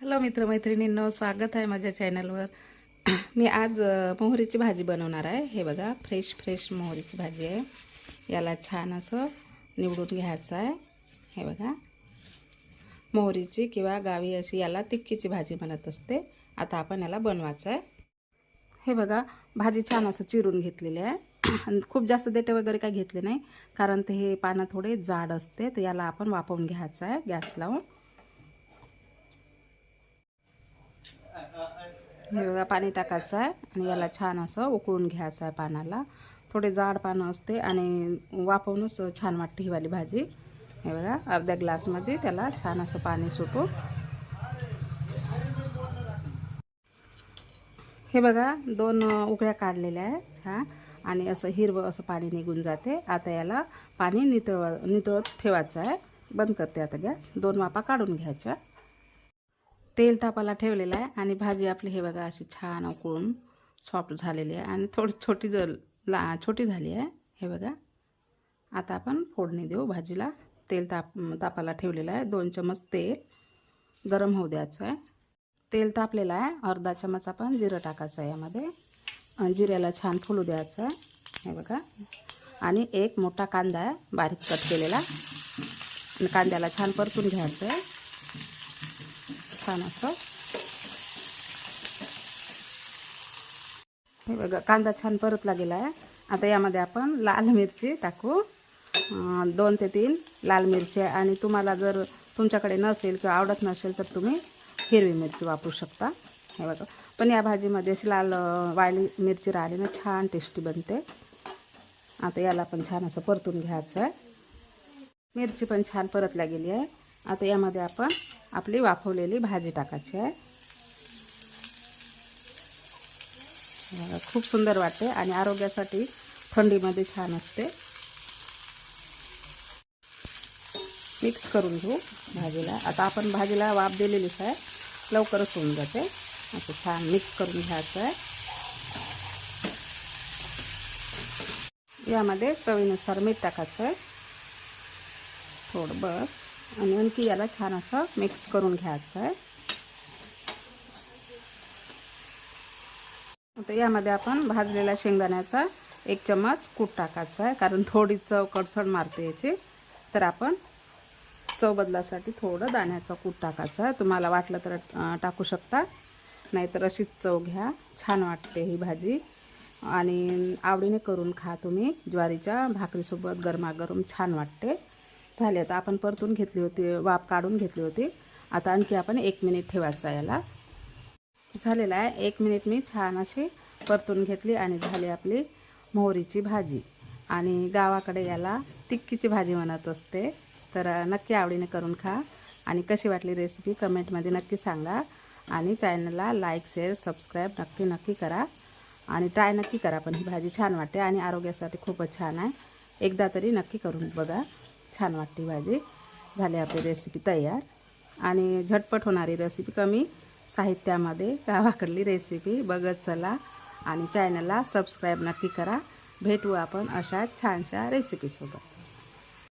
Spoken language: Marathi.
हॅलो मित्रमैत्रिणींनो स्वागत आहे माझ्या चॅनलवर. मी आज मोहरीची भाजी बनवणार आहे. हे बघा फ्रेश फ्रेश मोहरीची भाजी आहे. याला छान असं निवडून घ्यायचं आहे. हे बघा मोहरीची किंवा गावी अशी याला तिक्कीची भाजी म्हणत असते. आता आपण याला बनवायचं आहे. हे बघा भाजी छान असं चिरून घेतलेली आहे. आणि खूप जास्त देटे वगैरे काही घेतले नाही कारण ते हे पानं थोडे जाड असते तर याला आपण वापरून घ्यायचं आहे गॅस लावून. हे बघा पाणी टाकायचं आहे आणि याला छान असं उकळून घ्यायचं आहे पानाला. थोडे जाड पानं असते आणि वापरूनच छान वाटते हिवाली भाजी. हे बघा अर्ध्या ग्लासमध्ये त्याला छान असं पाणी सुटू. हे बघा दोन उकळ्या काढलेल्या आहे छान. आणि असं हिरवं असं पाणी निघून जाते. आता याला पाणी नितळ नितळत ठेवायचं आहे. बंद करते आता गॅस. दोन वापा काढून घ्यायच्या. तेल तापाला ठेवलेलं आहे आणि भाजी आपली हे बघा अशी छान उकळून सॉफ्ट झालेली आहे आणि थोडी छोटी जर ला छोटी झाली आहे हे बघा. आता आपण फोडणी देऊ. भाजीला तेल ताप तापाला ठेवलेलं आहे. दोन चमच तेल गरम होऊ द्यायचं आहे. तेल तापलेलं आहे. अर्धा चमच आपण जिरं टाकायचं आहे यामध्ये. जिऱ्याला छान फुलू द्यायचं आहे. हे बघा. आणि एक मोठा कांदा आहे. बारीक कट केलेला. कांद्याला छान परतून घ्यायचं आहे. छान असं. हे बघा कांदा छान परतला गेला आहे. आता यामध्ये आपण लाल मिरची टाकू. दोन ते तीन लाल मिरची आणि तुम्हाला जर तुमच्याकडे नसेल किंवा आवडत नसेल तर तुम्ही हिरवी मिरची वापरू शकता. हे बघा. पण या भाजीमध्ये अशी लाल वाळली मिरची राहिली ना छान टेस्टी बनते. आता याला पण छान असं परतून घ्यायचं आहे. मिरची पण छान परतल्या गेली आहे. आता यामध्ये आपण आपली वाफवलेली भाजी टाकायची आहे. खूप सुंदर वाटते आणि आरोग्यासाठी थंडीमध्ये छान असते. मिक्स करून घेऊ भाजीला. आता आपण भाजीला वाफ दिलेलीच आहे. लवकरच होऊन जाते. असं छान मिक्स करून घ्यायचं आहे. यामध्ये चवीनुसार मीठ टाकायचं आहे. थोडं बस. आणि आणखी याला छान असं मिक्स करून घ्यायचं आहे. आता यामध्ये आपण भाजलेला शेंगदाण्याचा एक चमच कूट टाकायचा आहे कारण थोडी चव कडसड मारते याची. तर आपण चव बदलासाठी थोडं दाण्याचा कूट टाकायचा आहे. तुम्हाला वाटलं तर टाकू शकता. नाहीतर अशीच चव घ्या. छान वाटते ही भाजी. आणि आवडीने करून खा तुम्ही. ज्वारीच्या भाकरीसोबत गरमागरम छान वाटते. झाले आता आपण परतून घेतली होती वाफ काढून घेतली होती. आता आणखी आपण एक मिनिट ठेवायचा याला. झालेला आहे. एक मिनिट मी छान अशी परतून घेतली आणि झाली आपली मोहरीची भाजी. आणि गावाकडे याला तिक्कीची भाजी म्हणत असते. तर नक्की आवडीने करून खा. आणि कशी वाटली रेसिपी कमेंटमध्ये नक्की सांगा. आणि चॅनलला लाईक शेअर सबस्क्राईब नक्की नक्की करा. आणि ट्राय नक्की करा पण ही भाजी छान वाटते आणि आरोग्यासाठी खूपच छान आहे. एकदा तरी नक्की करून बघा. छान वाटते भाजी. झाली आपली रेसिपी तयार. आणि झटपट होणारी रेसिपी कमी. साहित्यामध्ये गावाकडली रेसिपी बघत चला. आणि चॅनलला सबस्क्राईब नक्की करा. भेटू आपण अशा छानशा रेसिपीसोबत